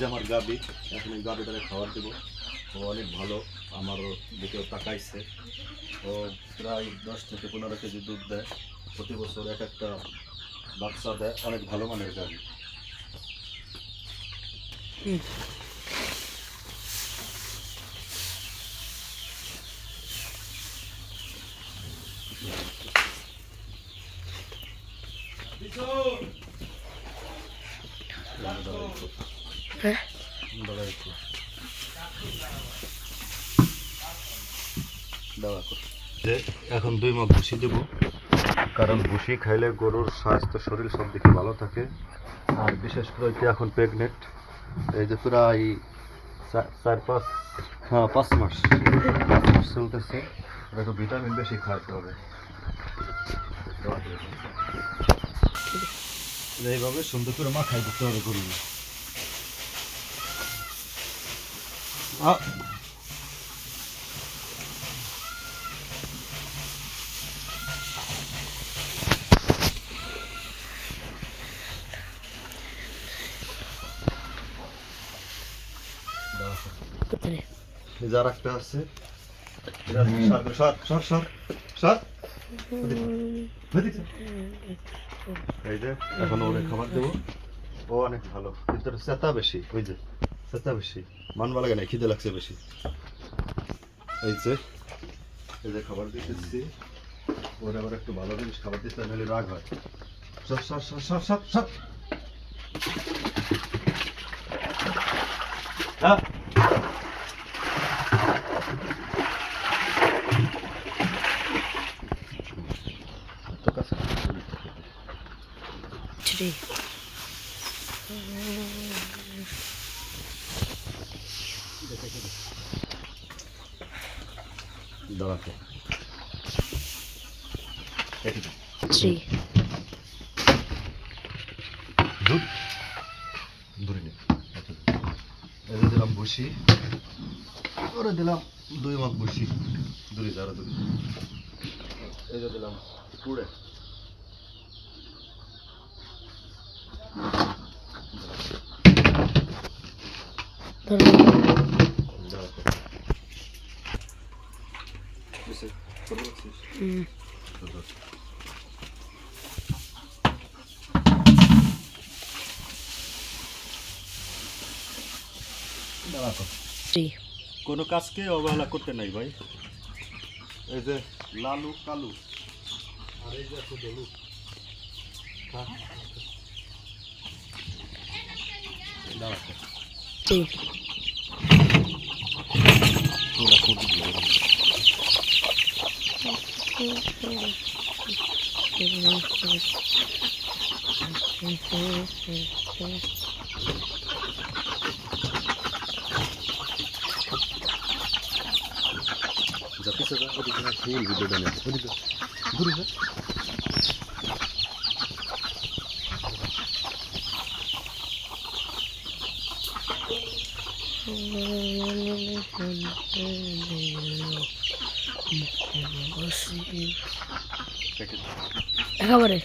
যে আমার গাবি এখন এই গাবিটারে খাবার দেবো। ও অনেক ভালো আমার দিকেও তাকাইছে। ও প্রায় দশ থেকে পনেরো কেজি দুধ দেয়। প্রতি বছর এক একটা বাচ্চা দেয় অনেক ভালো মানের গাবি হ্যাঁ দাঁড়া একটু দাঁড়া একটু। যে এখন দুই মাস ভুসি দেবো। কারণ ভুসি খাইলে গরুর স্বাস্থ্য, শরীর সব দিকে ভালো থাকে। আর বিশেষ করে ওইটা এখন প্রেগনেন্ট এই যে প্রায় চার পাঁচ হ্যাঁ পাঁচ মাস পাঁচ মাস চলতেছে। ওটা একটু ভিটামিন বেশি খাওয়াতে হবে। এইভাবে সুন্দর করে মাখাই দিতে হবে গরু কোথায় এই একটা আছে। এই যে, এখন ওরে খাবার দেবো। ও অনেক ভালো, কিন্তু চেতা বেশি, ওই যে। চেতা বেশি মানবা লাগে না খিদে লাগছে বেশি। এই যে এই যে খাবার দিতেছি। ওর আবার একটু ভালো জিনিস খাবার দিতে নাহলে রাগ হয়। সর সর সর সর সর সর। হ্যাঁ। দাঁড়াতে। ট্রি দুধ দূরে নে। এনে দিলাম বসি। ওরে দিলাম দুই মাস বসি। দূরে যারা দূরে যে দিলাম পুড়ে ধরো দাঁড়াতে বুঝছে ট্রি কোনো কাজকে অবহেলা করতে নাই ভাই। এই যে লালু কালু। আর এই যে দলু। দাঁড়াতে। ট্রি পুরা ফুটি দিয়ে দিলাম। যা পিছে যা, ওদিকে না, ফুল ভিডিওটা নে। ওদিকে, দূরে যা। কেটে দে। একেবারে।